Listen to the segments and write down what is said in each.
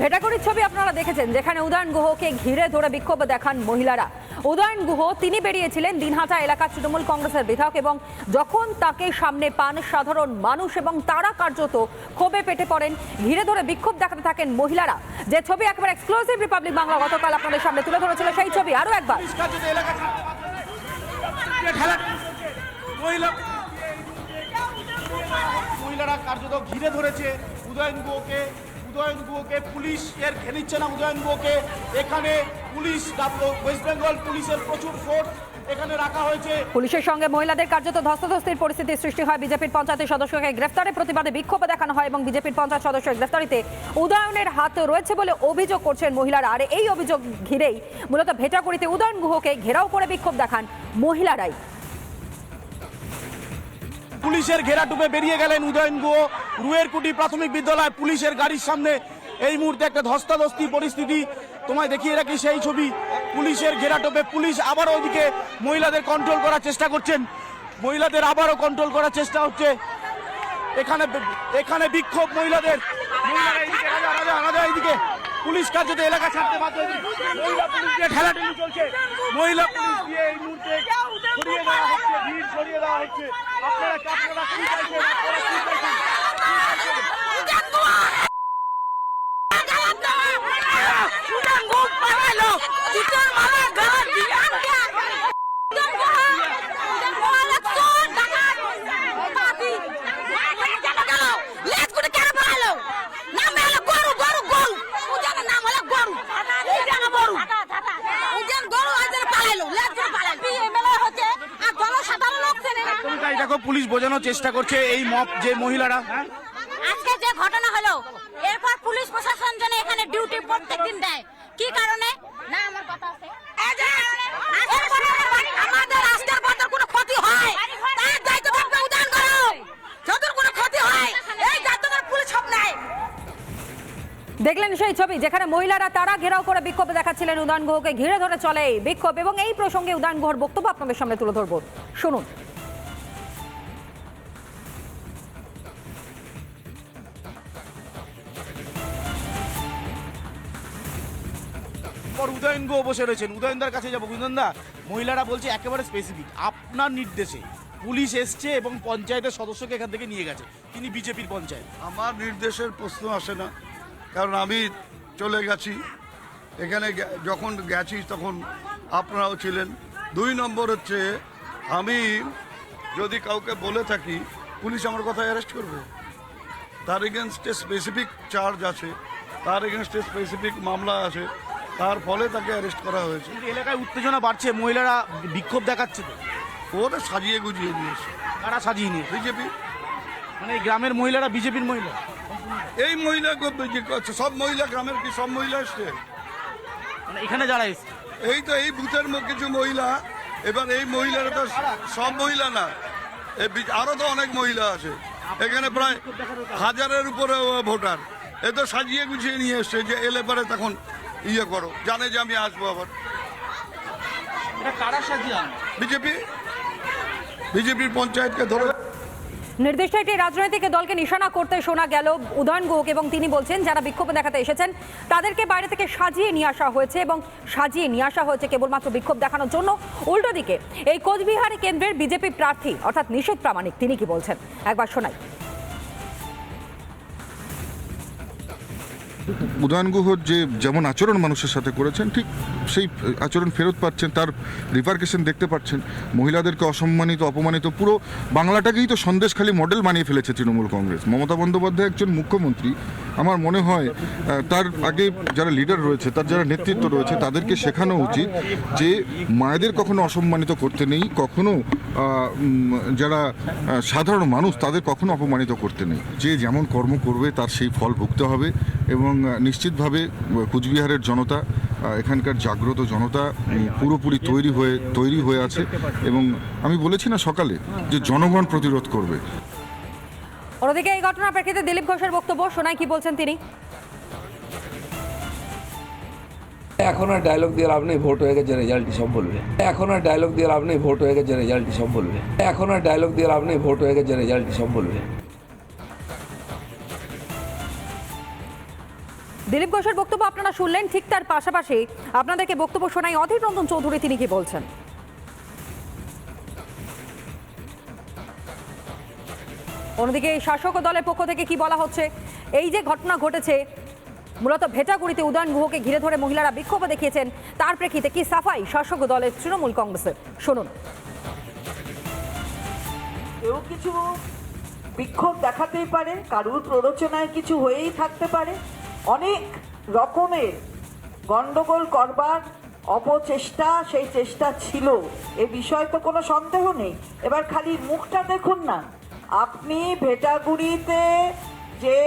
ভেটাকুড়ির ছবি আপনারা দেখেছেন, যেখানে উদয়ন গুহকে ঘিরে ধরে বিক্ষোভ দেখান মহিলারা। উদয়ন গুহ, তিনি বেরিয়েছিলেন দিনহাটা এলাকা তৃণমূল কংগ্রেসের বিধায়ক এবং যখন তাকে সামনে পান সাধারণ মানুষ এবং তারা কার্যত ক্ষোভে পেটে পড়েন, ঘিরে ধরে বিক্ষোভ দেখাতে থাকেন মহিলারা। যে ছবি একেবারে এক্সক্লুসিভ রিপাবলিক বাংলা গতকাল আপনাদের সামনে তুলে ধরেছিল, সেই ছবি আরও একবার। মহিলারা কার্যত ঘিরে ধরেছে উদয়ন গুহকে। উদয়ন গুহকে পুলিশ এর খেলিচ্ছে না উদয়ন গুহকে। এখানে পুলিশ ওয়েস্ট বেঙ্গল পুলিশের প্রচুর ফোর্স এখানে রাখা হয়েছে। পুলিশের সঙ্গে মহিলাদের কার্যত ধস্তাধস্তির পরিস্থিতি সৃষ্টি হয়। বিজেপির পঞ্চায়েতের সদস্যকে গ্রেফতারে প্রতিবাদে বিক্ষোভ দেখানো হয় এবং বিজেপির পঞ্চায়েত সদস্যের গ্রেফতারিতে উদয়নের হাত রয়েছে বলে অভিযোগ করছেন মহিলারা। আর এই অভিযোগ ঘিরেই মূলত ভেটাকুড়িতে উদয়ন গুহকে ঘেরাও করে বিক্ষোভ দেখান মহিলারাই। পুলিশের ঘেরাটুপে বেরিয়ে গেলেন উদয়ন গুহ। রুয়েরকুটি প্রাথমিক বিদ্যালয় পুলিশের গাড়ির সামনে এই মুহূর্তে একটা ধস্তাধস্তি পরিস্থিতি। তোমায় দেখিয়ে রাখি সেই ছবি। পুলিশের ঘেরাটোপে পুলিশ আবারও ওইদিকে মহিলাদের কন্ট্রোল করার চেষ্টা করছেন। মহিলাদের আবারও কন্ট্রোল করার চেষ্টা হচ্ছে। এখানে এখানে বিক্ষোভ মহিলাদের। এইদিকে, পুলিশ কার্যত এলাকা ছাড়তে বাধ্য। মহিলা পুলিশ দিয়ে চলছে। মহিলা পুলিশ দিয়ে এই মুহূর্তে দেওয়া হচ্ছে ভিড় সরিয়ে দেওয়া হচ্ছে। আপনারা এখনকার এই দেখো পুলিশ বোঝানোর চেষ্টা করছে এই মব যে মহিলারা হ্যাঁ? আজকে যে ঘটনা হলো পুলিশ প্রশাসন যেন এখানে ডিউটি প্রত্যেকদিন দেয়। কি কারণে? না আমার কথা আছে। আমাদের রাস্তার পথে কোনো ক্ষতি হয় তার দায়িত্ব থাকবে উদান করো। যতর কোনো ক্ষতি হয় এই দায়িত্ব পুলিশ সব নেয়। দেখলেন সেই ছবি যেখানে মহিলারা তারা ঘেরাও করে বিক্ষোভ দেখাচ্ছিলেন উদয়ন গুহকে ঘিরে ধরে চলে এই বিক্ষোভ এবং এই প্রসঙ্গে উদয়ন গুহর বক্তব্য আপনাদের সামনে তুলে ধরবো। শুনুন। পর উদয়ন গো বসে রয়েছেন। উদয়নদার কাছে যাব। উদয়নদা, মহিলারা বলছে একেবারে স্পেসিফিক আপনার নির্দেশে পুলিশ এসছে এবং পঞ্চায়েতের সদস্যকে এখান থেকে নিয়ে গেছে। তিনি বিজেপির পঞ্চায়েত। আমার নির্দেশের প্রশ্ন আসে না, কারণ আমি চলে গেছি। এখানে যখন গেছি তখন আপনারাও ছিলেন। দুই নম্বর হচ্ছে, আমি যদি কাউকে বলে থাকি, পুলিশ আমার কথা অ্যারেস্ট করবে। তার এগেনস্টে স্পেসিফিক চার্জ আছে, তার এগেনস্টে স্পেসিফিক মামলা আছে। তার ফলে তাকে অ্যারেস্ট করা হয়েছে। এলাকায় উত্তেজনা বাড়ছে মহিলারা বিক্ষোভ দেখাচ্ছে তো। ওরা সাজিয়ে গুজিয়ে দিয়েছে। কারা সাজিয়ে নিয়ে বিজেপি। মানে এই গ্রামের মহিলারা বিজেপির মহিলা? এই মহিলা সব মহিলা গ্রামের কি সব মহিলা এসছে? মানে এখানে যারা এসছে? এই তো এই বুথের মধ্যে কিছু মহিলা এবার এই মহিলারা তো সব মহিলা না। এই বি- আরও তো অনেক মহিলা আছে। এখানে প্রায় হাজারের উপরে ভোটার। এ তো সাজিয়ে গুছিয়ে নিয়ে এসছে যে এলে পরে তখন ইয়ে করো জানে যে আমি আসব আবার। এটা কারা সাজিয়ে আনবে বিজেপি? বিজেপির পঞ্চায়েতকে ধরে নির্দিষ্ট একটি রাজনৈতিক দলকে নিশানা করতে শোনা গেল উদয়ন গুহকে এবং তিনি বলছেন যারা বিক্ষোভ দেখাতে এসেছেন তাদেরকে বাইরে থেকে সাজিয়ে নিয়ে আসা হয়েছে এবং সাজিয়ে নিয়ে আসা হয়েছে কেবলমাত্র বিক্ষোভ দেখানোর জন্য। উল্টো দিকে এই কোচবিহার কেন্দ্রের বিজেপি প্রার্থী অর্থাৎ নিষেধ প্রামাণিক তিনি কি বলছেন? একবার শোনাই। উদয়ন গুহর যে যেমন আচরণ মানুষের সাথে করেছেন, ঠিক সেই আচরণ ফেরত পাচ্ছেন, তার রিপার্কেশন দেখতে পাচ্ছেন। মহিলাদেরকে অসম্মানিত, অপমানিত, পুরো বাংলাটাকেই তো সন্দেশখালী মডেল বানিয়ে ফেলেছে তৃণমূল কংগ্রেস। মমতা বন্দ্যোপাধ্যায় একজন মুখ্যমন্ত্রী। আমার মনে হয় তার আগে যারা লিডার রয়েছে, তার যারা নেতৃত্ব রয়েছে, তাদেরকে শেখানো উচিত যে মায়েদের কখনো অসম্মানিত করতে নেই, কখনো যারা সাধারণ মানুষ, তাদের কখনো অপমানিত করতে নেই। যে যেমন কর্ম করবে, তার সেই ফল ভুগতে হবে। এবং নিশ্চিতভাবে কুচবিহারের জনতা এখানকার জাগ্রত জনতা পুরোপুরি তৈরি হয়ে তৈরি হয়ে আছে এবং আমি বলেছি না সকালে যে জনগণ প্রতিরোধ করবে। অন্যদিকে এই ঘটনার প্রেক্ষিতে দিলীপ ঘোষের বক্তব্য শোনায় কি বলছেন তিনি? এখন আর ডায়লগ দিয়ে লাভ নেই ভোট হয়ে গেছে রেজাল্টই সব বলবে। এখন আর ডায়লগ দিয়ে লাভ নেই ভোট হয়ে গেছে রেজাল্টই সব বলবে। এখন আর ডায়লগ দিয়ে লাভ নেই ভোট হয়ে গেছে রেজাল্টই সব বলবে। দিলীপ ঘোষের বক্তব্য আপনারা শুনলেন, ঠিক তার পাশাপাশি আপনাদেরকে বক্তব্য শোনাই অধীর রঞ্জন চৌধুরী, তিনি কি বলছেন? অন্যদিকে শাসক দলের পক্ষ থেকে কি বলা হচ্ছে? এই যে ঘটনা ঘটেছে, মূলত ভেটাগুড়িতে উদয়ন গুহকে ঘিরে ধরে মহিলারা বিক্ষোভ দেখিয়েছেন, তার প্রেক্ষিতে কি সাফাই শাসক দলের তৃণমূল কংগ্রেসের? শুনুন। কেউ কিছু বিক্ষোভ দেখাতেই পারে, কারুর প্ররোচনায় কিছু হয়েই থাকতে পারে অনেক রকমের গন্ডগোল করবার অপচেষ্টা, সেই চেষ্টা ছিল। এ বিষয়ে তো কোনো সন্দেহ নেই। এবার খালি মুখটা দেখুন না। আপনি ভেটাগুড়িতে যে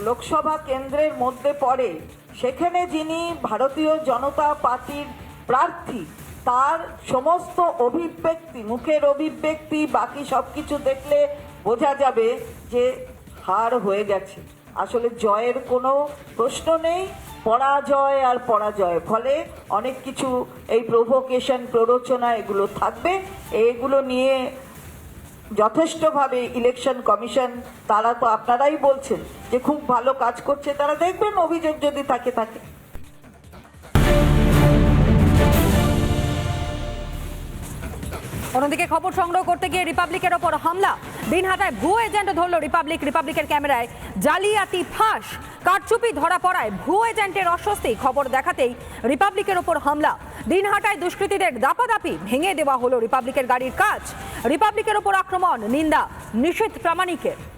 লোকসভা কেন্দ্রের মধ্যে পড়ে, সেখানে যিনি ভারতীয় জনতা পার্টির প্রার্থী, তার সমস্ত অভিব্যক্তি, মুখের অভিব্যক্তি, বাকি সব কিছু দেখলে বোঝা যাবে যে হার হয়ে গেছে। আসলে জয়ের কোনো প্রশ্ন নেই, পরাজয় আর পরাজয়। ফলে অনেক কিছু এই প্রভোকেশন প্ররোচনা এগুলো থাকবে। এগুলো নিয়ে যথেষ্টভাবে ইলেকশন কমিশন তারা তো আপনারাই বলছেন যে খুব ভালো কাজ করছে, তারা দেখবেন অভিযোগ যদি থাকে থাকে। অন্যদিকে খবর সংগ্রহ করতে গিয়ে রিপাবলিকের ওপর হামলা। দিনহাটায় ভুয়ো এজেন্ট ধরল রিপাবলিক। রিপাবলিকের ক্যামেরায় জালিয়াতি ফাঁস। কারচুপি ধরা পড়ায় ভুয়ো এজেন্টের অস্বস্তি। খবর দেখাতেই রিপাবলিকের ওপর হামলা। দিনহাটায় দুষ্কৃতীদের দাপাদাপি ভেঙে দেওয়া হলো রিপাবলিকের গাড়ির কাজ। রিপাবলিকের ওপর আক্রমণ, নিন্দা। নিষেধ প্রামাণিকের।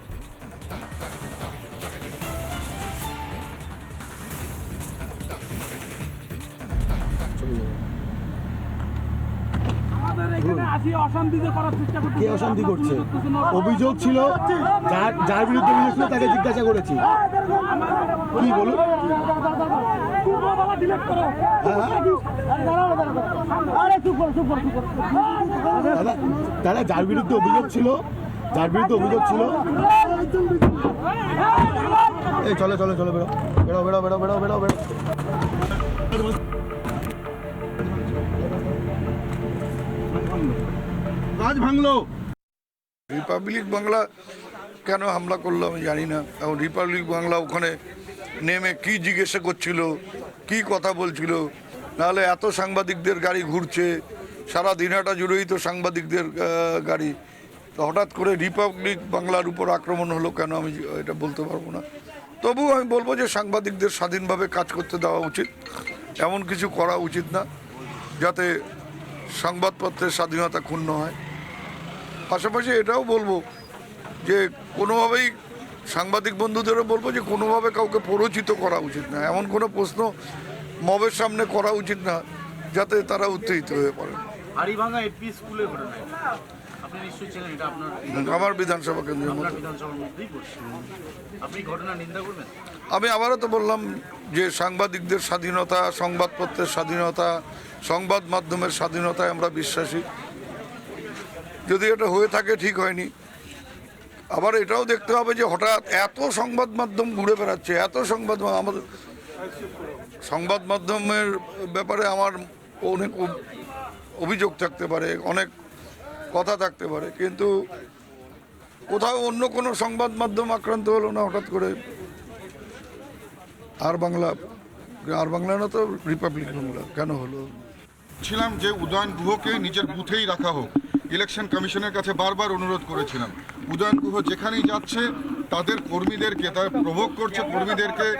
কে অশান্তি করছে? অভিযোগ ছিল যার যার বিরুদ্ধে অভিযোগ ছিল তাকে জিজ্ঞাসা করেছি। কি বলুন দাদা যার বিরুদ্ধে অভিযোগ ছিল যার বিরুদ্ধে অভিযোগ ছিল। এই চলে চলে চলে বেরো। বেরো বেরো বেরো বেরো বেরো বেরো। কাজ ভাঙলো। রিপাবলিক বাংলা কেন হামলা করল আমি জানি না। এখন রিপাবলিক বাংলা ওখানে নেমে কি জিজ্ঞাসা করছিল, কি কথা বলছিল, নাহলে এত সাংবাদিকদের গাড়ি ঘুরছে, সারা দিনহাটা জুড়েই তো সাংবাদিকদের গাড়ি। তো হঠাৎ করে রিপাবলিক বাংলার উপর আক্রমণ হলো কেন আমি এটা বলতে পারব না। তবুও আমি বলব যে সাংবাদিকদের স্বাধীনভাবে কাজ করতে দেওয়া উচিত, এমন কিছু করা উচিত না, যাতে সংবাদপত্রের স্বাধীনতা ক্ষুণ্ণ হয়। পাশাপাশি এটাও বলব যে কোনোভাবেই সাংবাদিক বন্ধুদেরও বলব যে কোনোভাবে কাউকে প্ররোচিত করা উচিত না। এমন কোনো প্রশ্ন মবের সামনে করা উচিত না যাতে তারা উত্তেজিত হয়ে পড়ে। আমার বিধানসভা কেন্দ্রের আমি আবারও তো বললাম যে সাংবাদিকদের স্বাধীনতা সংবাদপত্রের স্বাধীনতা সংবাদ মাধ্যমের স্বাধীনতায় আমরা বিশ্বাসী। যদি এটা হয়ে থাকে, ঠিক হয়নি। আবার এটাও দেখতে হবে যে হঠাৎ এত সংবাদ মাধ্যম ঘুরে বেড়াচ্ছে, এত সংবাদ আমাদের সংবাদ মাধ্যমের ব্যাপারে আমার অনেক অভিযোগ থাকতে পারে, অনেক কথা থাকতে পারে, কিন্তু কোথাও অন্য কোনো সংবাদ মাধ্যম আক্রান্ত হলো না হঠাৎ করে। আর বাংলা আর বাংলা না তো রিপাবলিক বাংলা, কেন হলো? ছিলাম যে উদয়ন গুহকে নিজের বুথেই রাখা হোক। ইলেকশন কমিশনের কাছে বারবার অনুরোধ করেছিলাম। উদয়ন গুহ যেখানেই যাচ্ছে, তাদের কর্মীদেরকে, তারা প্রভোগ করছে কর্মীদেরকে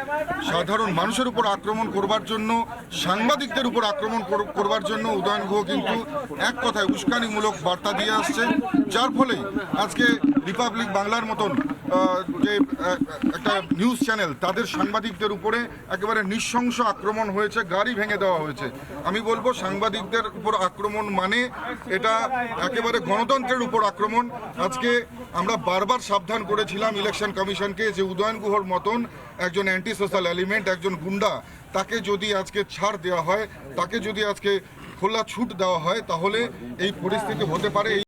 সাধারণ মানুষের উপর আক্রমণ করবার জন্য, সাংবাদিকদের উপর আক্রমণ কর- করবার জন্য উদয়ন গুহ কিন্তু এক কথায় উস্কানিমূলক বার্তা দিয়ে আসছে। যার ফলে আজকে রিপাবলিক বাংলার মতন যে একটা নিউজ চ্যানেল তাদের সাংবাদিকদের উপরে একেবারে নৃশংস আক্রমণ হয়েছে, গাড়ি ভেঙে দেওয়া হয়েছে। আমি বলব, সাংবাদিকদের উপর আক্রমণ মানে এটা একেবারে গণতন্ত্রের উপর আক্রমণ। আজকে আমরা বারবার সাবধান করেছিলাম ইলেকশন কমিশনকে যে উদয়ন গুহর মতন একজন অ্যান্টি সোশ্যাল এলিমেন্ট একজন গুন্ডা, তাকে যদি আজকে ছাড় দেওয়া হয়, তাকে যদি আজকে খোলা ছুট দেওয়া হয়, তাহলে এই পরিস্থিতি হতে পারে।